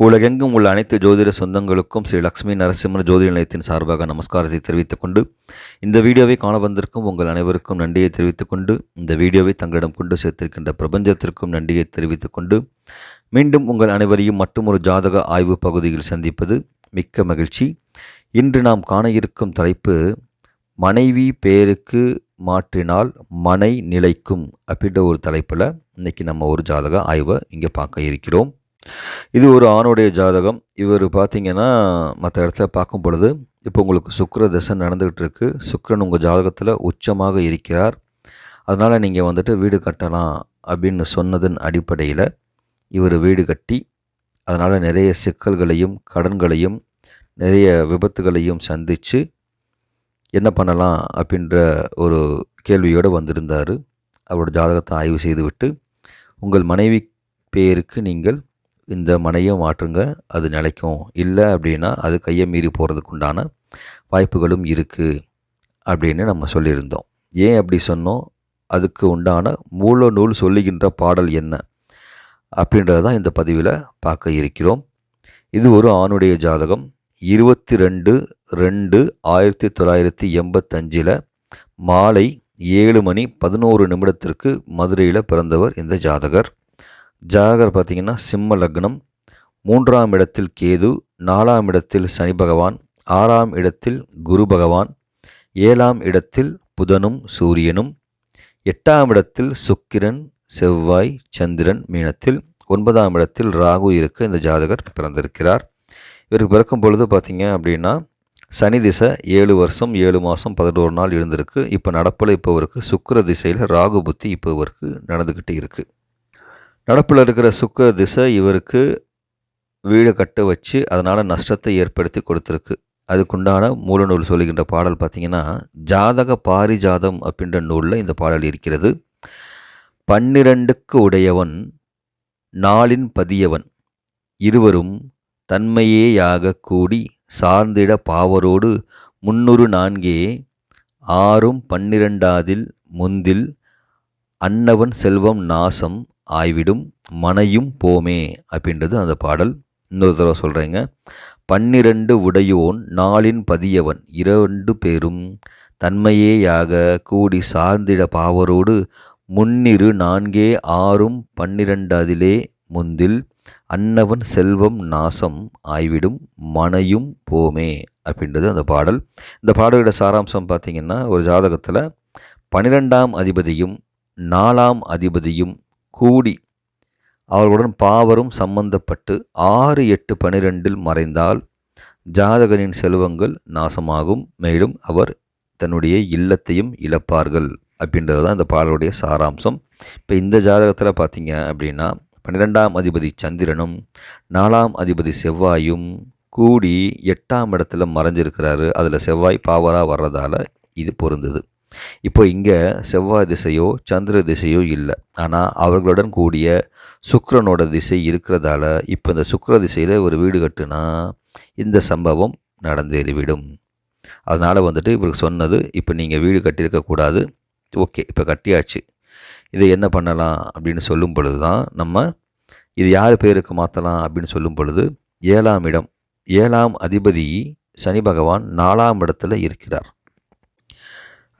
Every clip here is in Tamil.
உலகெங்கும் உள்ள அனைத்து ஜோதிட சொந்தங்களுக்கும் ஸ்ரீ லக்ஷ்மி நரசிம்மர் ஜோதிட நிலையத்தின் சார்பாக நமஸ்காரத்தை தெரிவித்துக் கொண்டு இந்த வீடியோவை காண வந்திருக்கும் உங்கள் அனைவருக்கும் நன்றியை தெரிவித்துக் கொண்டு இந்த வீடியோவை தங்களிடம் கொண்டு சேர்த்திருக்கின்ற பிரபஞ்சத்திற்கும் நன்றியை தெரிவித்துக் கொண்டு மீண்டும் உங்கள் அனைவரையும் மற்றொரு ஜாதக ஆய்வு பகுதியில் சந்திப்பது மிக்க மகிழ்ச்சி. இன்று நாம் காண இருக்கும் தலைப்பு மனைவி பேருக்கு மாற்றினால் மனை நிலைக்கும் அப்படின்ற ஒரு தலைப்பில் இன்றைக்கி நம்ம ஒரு ஜாதக ஆய்வை இங்கே பார்க்க இருக்கிறோம். இது ஒரு ஆணுடைய ஜாதகம். இவர் பார்த்தீங்கன்னா மற்ற இடத்துல பார்க்கும் பொழுது இப்போ உங்களுக்கு சுக்கர தசை நடந்துகிட்டு இருக்கு சுக்கரன் உங்கள் ஜாதகத்தில் உச்சமாக இருக்கிறார். அதனால் நீங்கள் வந்துட்டு வீடு கட்டலாம் அப்படின்னு சொன்னதன் அடிப்படையில் இவர் வீடு கட்டி அதனால் நிறைய சிக்கல்களையும் கடன்களையும் நிறைய விபத்துகளையும் சந்தித்து என்ன பண்ணலாம் அப்படின்ற ஒரு கேள்வியோடு வந்திருந்தார். அவரோட ஜாதகத்தை ஆய்வு செய்துவிட்டு உங்கள் மனைவி பேருக்கு நீங்கள் இந்த மனையை மாற்றுங்க அது நிலைக்கும். இல்லை அப்படின்னா அது கையை மீறி போகிறதுக்கு உண்டான வாய்ப்புகளும் இருக்குது அப்படின்னு நம்ம சொல்லியிருந்தோம். ஏன் அப்படி சொன்னோம்? அதுக்கு உண்டான மூல நூல் சொல்லுகின்ற பாடல் என்ன? அப்படின்றத தான் இந்த பதிவில் பார்க்க இருக்கிறோம். இது ஒரு ஆணுடைய ஜாதகம். இருபத்தி ரெண்டு ரெண்டு ஆயிரத்தி தொள்ளாயிரத்தி எண்பத்தஞ்சில் மாலை ஏழு மணி பதினோரு நிமிடத்திற்கு மதுரையில் பிறந்தவர் இந்த ஜாதகர். ஜாதகர் பார்த்திங்கன்னா சிம்ம லக்னம். மூன்றாம் இடத்தில் கேது நாலாம் இடத்தில் சனி பகவான் ஆறாம் இடத்தில் குரு பகவான் ஏழாம் இடத்தில் புதனும் சூரியனும் எட்டாம் இடத்தில் சுக்கிரன் செவ்வாய் சந்திரன் மீனத்தில் ஒன்பதாம் இடத்தில் ராகு இருக்க இந்த ஜாதகர் பிறந்திருக்கிறார். இவருக்கு பிறக்கும் பொழுது பார்த்தீங்க அப்படின்னா சனி திசை ஏழு வருஷம் ஏழு மாதம் பதினோரு நாள் இருந்திருக்கு. இப்போ நடப்பில் இப்போ இவருக்கு சுக்கிர திசையில் ராகு புத்தி இப்போ இவருக்கு நடந்துக்கிட்டு இருக்குது நடப்பில் இருக்கிற சுக்கிர திசை இவருக்கு வீடு கட்ட வச்சு அதனால் நஷ்டத்தை ஏற்படுத்தி கொடுத்துருக்கு. அதுக்குண்டான மூலநூல் சொல்லுகின்ற பாடல் பார்த்தீங்கன்னா ஜாதக பாரிஜாதம் அப்படின்ற நூலில் இந்த பாடல் இருக்கிறது. பன்னிரண்டுக்கு உடையவன் நாளின் பதியவன். இருவரும் தன்மையேயாக கூடி சார்ந்திட பாவரோடு முன்னூறு நான்கே ஆறும் பன்னிரண்டாதில் முந்தில் அன்னவன் செல்வம் நாசம் ஆய்விடும் மனையும் போமே அப்படின்றது அந்த பாடல். இன்னொரு தடவை சொல்கிறேங்க பன்னிரண்டு உடையோன் நாளின் பதியவன் இரண்டு பேரும் தன்மையேயாக கூடி சார்ந்திட பாவரோடு முன்னிரு நான்கே ஆறும் பன்னிரண்டாதிலே முந்தில் அன்னவன் செல்வம் நாசம் ஆய்விடும் மனையும் போமே அப்படின்றது அந்த பாடல். இந்த பாடலோட சாராம்சம் பார்த்திங்கன்னா ஒரு ஜாதகத்தில் பன்னிரெண்டாம் அதிபதியும் நாலாம் அதிபதியும் கூடி அவர்களுடன் பாவரும் சம்பந்தப்பட்டு ஆறு எட்டு பனிரெண்டில் மறைந்தால் ஜாதகனின் செல்வங்கள் நாசமாகும். மேலும் அவர் தன்னுடைய இல்லத்தையும் இழப்பார்கள் அப்படின்றது தான் இந்த பாடலுடைய சாராம்சம். இப்போ இந்த ஜாதகத்தில் பார்த்தீங்க அப்படின்னா பன்னிரெண்டாம் அதிபதி சந்திரனும் நாலாம் அதிபதி செவ்வாயும் கூடி எட்டாம் இடத்துல மறைஞ்சிருக்கிறாரு. அதில் செவ்வாய் பாவராக வர்றதால இது பொருந்தது. இப்போ இங்கே செவ்வாய் திசையோ சந்திர திசையோ இல்லை. ஆனால் அவர்களுடன் கூடிய சுக்கரனோட திசை இருக்கிறதால இப்போ இந்த சுக்கர திசையில் ஒரு வீடு கட்டுனா இந்த சம்பவம் நடந்தேறிவிடும். அதனால் வந்துட்டு இவருக்கு சொன்னது இப்போ நீங்கள் வீடு கட்டியிருக்கக்கூடாது ஓகே இப்போ கட்டியாச்சு. இதை என்ன பண்ணலாம் அப்படின்னு சொல்லும் பொழுது தான் நம்ம இது யார் பேருக்கு மாற்றலாம் அப்படின்னு சொல்லும் பொழுது ஏழாம் இடம் ஏழாம் அதிபதி சனி பகவான் நாலாம் இடத்துல இருக்கிறார்.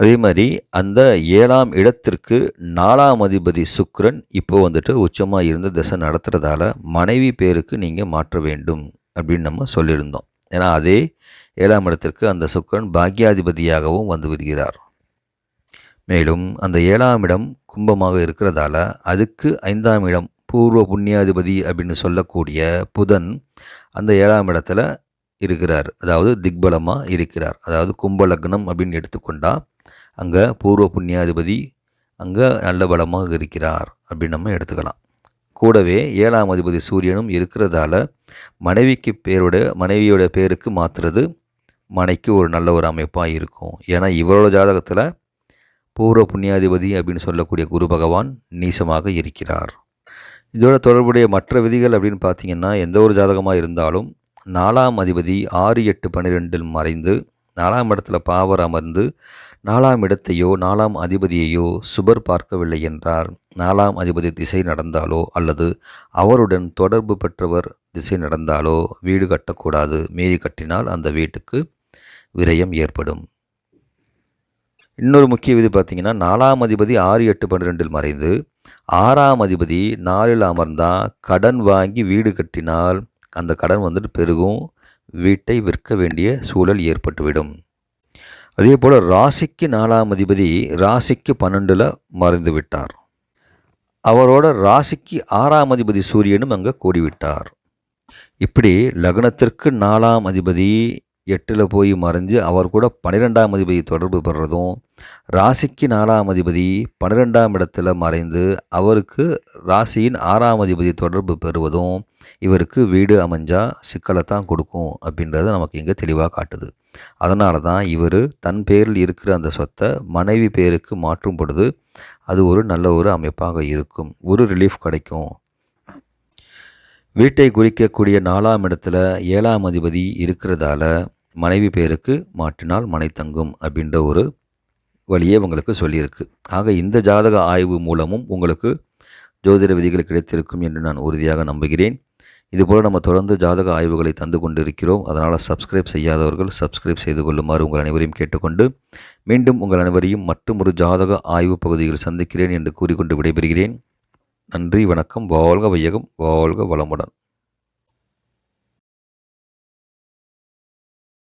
அதே மாதிரி அந்த ஏழாம் இடத்திற்கு நாலாம் அதிபதி சுக்ரன் இப்போ வந்துட்டு உச்சமாக இருந்து திசை நடத்துகிறதால மனைவி பேருக்கு நீங்கள் மாற்ற வேண்டும் அப்படின்னு நம்ம சொல்லியிருந்தோம். ஏன்னா அதே ஏழாம் இடத்திற்கு அந்த சுக்ரன் பாக்யாதிபதியாகவும் வந்து விடுகிறார். மேலும் அந்த ஏழாம் இடம் கும்பமாக இருக்கிறதால அதுக்கு ஐந்தாம் இடம் பூர்வ புண்ணியாதிபதி அப்படின்னு சொல்லக்கூடிய புதன் அந்த ஏழாம் இடத்துல இருக்கிறார். அதாவது திக்பலமாக இருக்கிறார். அதாவது கும்ப லக்னம் அப்படின்னு எடுத்துக்கொண்டால் அங்கே பூர்வ புண்ணியாதிபதி அங்கே நல்ல பலமாக இருக்கிறார் அப்படின்னு நம்ம எடுத்துக்கலாம். கூடவே ஏழாம் அதிபதி சூரியனும் இருக்கிறதால மனைவிக்கு பேரோட மனைவியோட பேருக்கு மாற்றுறது மனைக்கு ஒரு நல்ல ஒரு அமைப்பாக இருக்கும். ஏன்னா இவரோட ஜாதகத்தில் பூர்வ புண்ணியாதிபதி அப்படின்னு சொல்லக்கூடிய குரு பகவான் நீசமாக இருக்கிறார். இதோட தொடர்புடைய மற்ற விதிகள் அப்படின்னு பார்த்தீங்கன்னா எந்த ஒரு ஜாதகமாக இருந்தாலும் நாலாம் அதிபதி ஆறு எட்டு பன்னிரெண்டில் மறைந்து நாலாம் இடத்துல பாவர் அமர்ந்து நாலாம் இடத்தையோ நாலாம் அதிபதியையோ சுபர் பார்க்கவில்லை என்றார். நாலாம் அதிபதி திசை நடந்தாலோ அல்லது அவருடன் தொடர்பு பெற்றவர் திசை நடந்தாலோ வீடு கட்டக்கூடாது. மீறி கட்டினால் அந்த வீட்டுக்கு விரயம் ஏற்படும். இன்னொரு முக்கிய விதி பார்த்தீங்கன்னா நாலாம் அதிபதி ஆறு எட்டு பன்னிரெண்டில் மறைந்து ஆறாம் அதிபதி நாலில் அமர்ந்தா கடன் வாங்கி வீடு கட்டினால் அந்த கடன் வந்துட்டு பெருகும். வீட்டை விற்க வேண்டிய சூழல் ஏற்பட்டுவிடும். அதே போல் ராசிக்கு நாலாம் அதிபதி ராசிக்கு பன்னெண்டில் மறைந்து விட்டார். அவரோட ராசிக்கு ஆறாம் அதிபதி சூரியனும் அங்கே கூடிவிட்டார். இப்படி லக்னத்திற்கு நாலாம் அதிபதி எட்டில் போய் மறைஞ்சு அவர் கூட பன்னிரெண்டாம் அதிபதி தொடர்பு பெறுறதும் ராசிக்கு நாலாம் அதிபதி பன்னிரெண்டாம் இடத்துல மறைந்து அவருக்கு ராசியின் ஆறாம் அதிபதி தொடர்பு பெறுவதும் இவருக்கு வீடு அமைஞ்சா சிக்கலை தான் கொடுக்கும் அப்படின்றத நமக்கு இங்கே தெளிவாக காட்டுது. அதனால தான் இவர் தன் பேரில் இருக்கிற அந்த சொத்தை மனைவி பேருக்கு மாற்றும் பொழுது அது ஒரு நல்ல ஒரு அமைப்பாக இருக்கும். ஒரு ரிலீஃப் கிடைக்கும். வீட்டை குறிக்கக்கூடிய நாலாம் இடத்துல ஏழாம் அதிபதி இருக்கிறதால மனைவி பேருக்கு மாற்றினால் மனை தங்கும் அப்படின்ற ஒரு வழியே உங்களுக்கு சொல்லியிருக்கு. ஆக இந்த ஜாதக ஆய்வு மூலமும் உங்களுக்கு ஜோதிட விதிகள் கிடைத்திருக்கும் என்று நான் உறுதியாக நம்புகிறேன். இதுபோல் நம்ம தொடர்ந்து ஜாதக ஆய்வுகளை தந்து கொண்டிருக்கிறோம். அதனால் சப்ஸ்கிரைப் செய்யாதவர்கள் சப்ஸ்கிரைப் செய்து கொள்ளுமாறு உங்கள் அனைவரையும் கேட்டுக்கொண்டு மீண்டும் உங்கள் அனைவரையும் மற்றும் ஒரு ஜாதக ஆய்வு பகுதியில் சந்திக்கிறேன் என்று கூறிக்கொண்டு விடைபெறுகிறேன். நன்றி வணக்கம் வாழ்க வையகம் வாழ்க வளமுடன்.